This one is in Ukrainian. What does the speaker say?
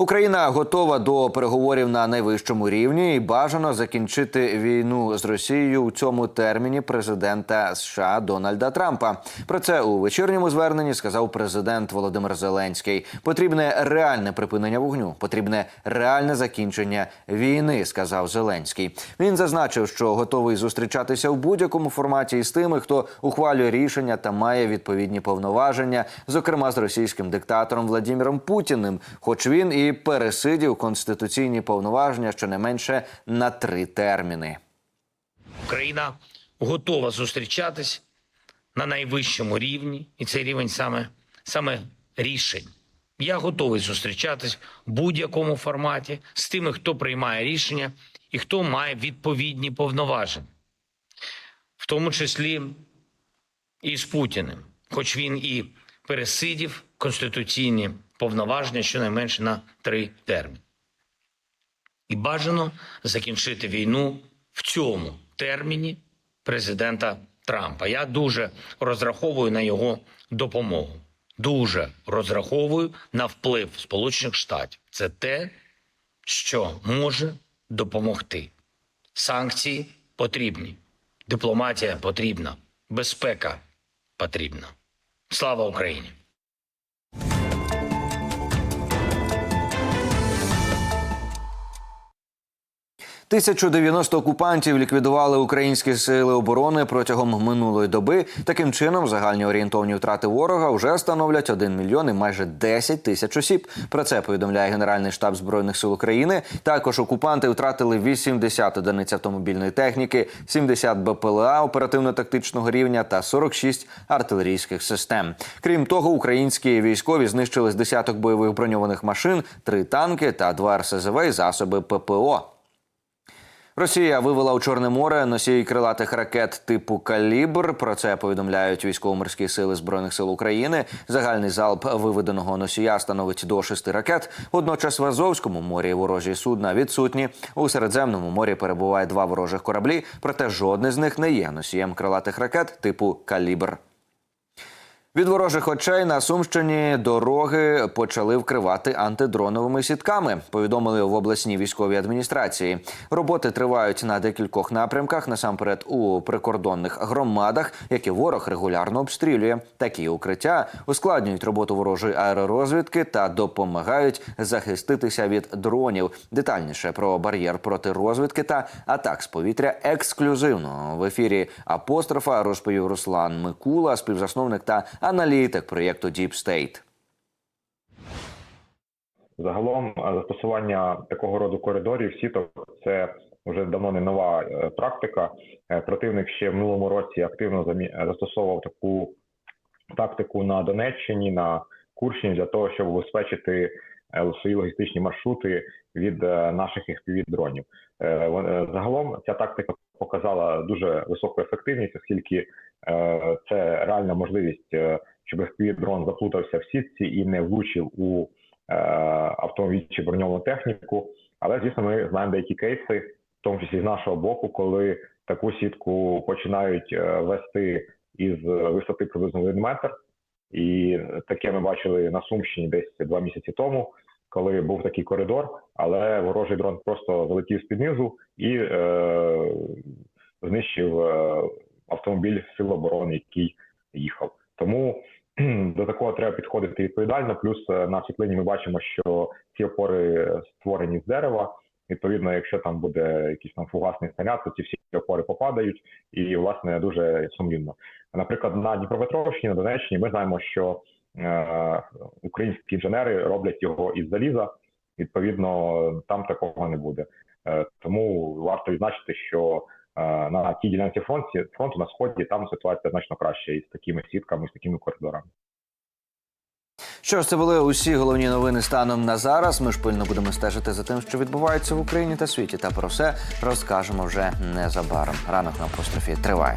Україна готова до переговорів на найвищому рівні і бажано закінчити війну з Росією у цьому терміні президента США Дональда Трампа. Про це у вечірньому зверненні сказав президент Володимир Зеленський. Потрібне реальне припинення вогню, потрібне реальне закінчення війни, сказав Зеленський. Він зазначив, що готовий зустрічатися в будь-якому форматі із тими, хто ухвалює рішення та має відповідні повноваження, зокрема з російським диктатором Владимиром Путіним, хоч він і пересидів конституційні повноваження щонайменше на три терміни. Україна готова зустрічатись на найвищому рівні, і цей рівень саме, саме рішень. Я готовий зустрічатись в будь-якому форматі з тими, хто приймає рішення і хто має відповідні повноваження, в тому числі і з Путіним, хоч він і пересидів конституційні повноваження щонайменше на три терміни. І бажано закінчити війну в цьому терміні президента Трампа. Я дуже розраховую на його допомогу. Дуже розраховую на вплив Сполучених Штатів. Це те, що може допомогти. Санкції потрібні, дипломатія потрібна, безпека потрібна. Слава Україні! 1090 окупантів ліквідували українські сили оборони протягом минулої доби. Таким чином, загальні орієнтовні втрати ворога вже становлять 1 мільйон і майже 10 тисяч осіб. Про це повідомляє Генеральний штаб збройних сил України. Також окупанти втратили 80 одиниць автомобільної техніки, 70 БПЛА оперативно-тактичного рівня та 46 артилерійських систем. Крім того, українські військові знищили з десяток бойових броньованих машин, три танки та два РСЗВ і засоби ППО. Росія вивела у Чорне море носії крилатих ракет типу Калібр. Про це повідомляють військово-морські сили збройних сил України. Загальний залп виведеного носія становить до шести ракет. Водночас в Азовському морі ворожі судна відсутні. У Середземному морі перебуває два ворожих кораблі, проте жодне з них не є носієм крилатих ракет типу Калібр. Від ворожих очей на Сумщині дороги почали вкривати антидроновими сітками. Повідомили в обласній військовій адміністрації. Роботи тривають на декількох напрямках, насамперед у прикордонних громадах, які ворог регулярно обстрілює. Такі укриття ускладнюють роботу ворожої аеророзвідки та допомагають захиститися від дронів. Детальніше про бар'єр проти розвідки та атак з повітря ексклюзивно в ефірі апострофа розповів Руслан Микула, співзасновник та аналітик проєкту Deep State. Загалом е, застосування такого роду коридорів сіток це вже давно не нова е, практика. Е, Противник ще в минулому році активно застосовував таку тактику на Донеччині, на Курщині для того, щоб убезпечити е, свої логістичні маршрути від наших FPV-дронів. Вон- е, Загалом ця тактика показала дуже високу ефективність, оскільки е, це реальна можливість, е, щоб FPV-дрон заплутався в сітці і не влучив у е, автомобіль чи броньовану техніку. Але звісно, ми знаємо деякі кейси, в тому числі з нашого боку, коли таку сітку починають вести із висоти приблизно один метр. І таке ми бачили на Сумщині десь два місяці тому, коли був такий коридор, але ворожий дрон просто залетів з-під низу і е, знищив е, автомобіль сил оборони, який їхав. Тому до такого треба підходити відповідально. Плюс е, на світлині ми бачимо, що ці опори створені з дерева. Відповідно, якщо там буде якийсь там фугасний снаряд, то ці всі опори попадають, і власне дуже сумнівно. Наприклад, на Дніпропетровщині, на Донеччині, ми знаємо, що українські інженери роблять його із заліза. Відповідно, там такого не буде. Е, тому варто відзначити, що е, на тій ділянці фронті фронту на сході там ситуація значно краща із такими сітками, з такими коридорами. Що ж, це були усі головні новини станом на зараз. Ми ж пильно будемо стежити за тим, що відбувається в Україні та світі. Та про все розкажемо вже незабаром. Ранок на апострофі триває.